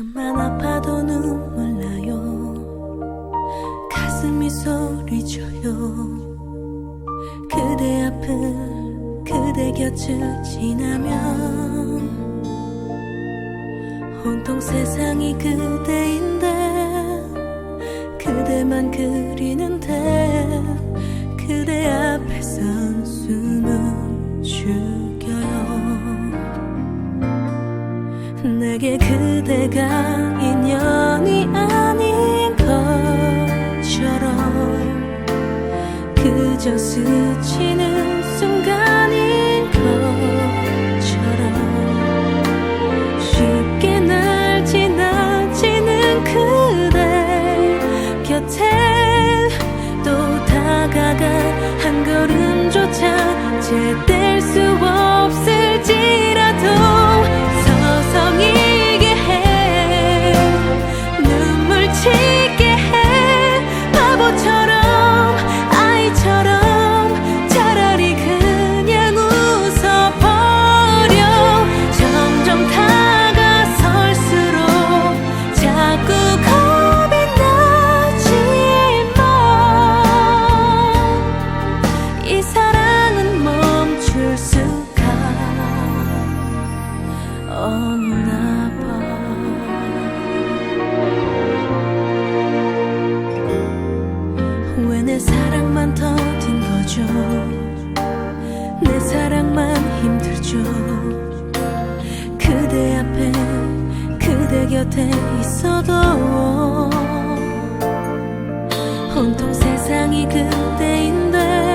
조금만 아파도 눈물 나요. 가슴이 소리쳐요. 그대 앞을 그대 곁을 지나면 온통 세상이 그대인데 그대만 그리는데 그대 앞에선 숨을 죽 내게 그대가 인연이 아닌 것처럼 그저 스치는 순간인 것처럼 쉽게 날 지나치는 그대 곁에 또 다가가 한 걸음조차 제뗄 이 사랑은 멈출 수가 없나 봐. 왜 내 사랑만 더딘 거죠? 내 사랑만 힘들죠? 그대 앞에 그대 곁에 있어도 온통 세상이 그대인데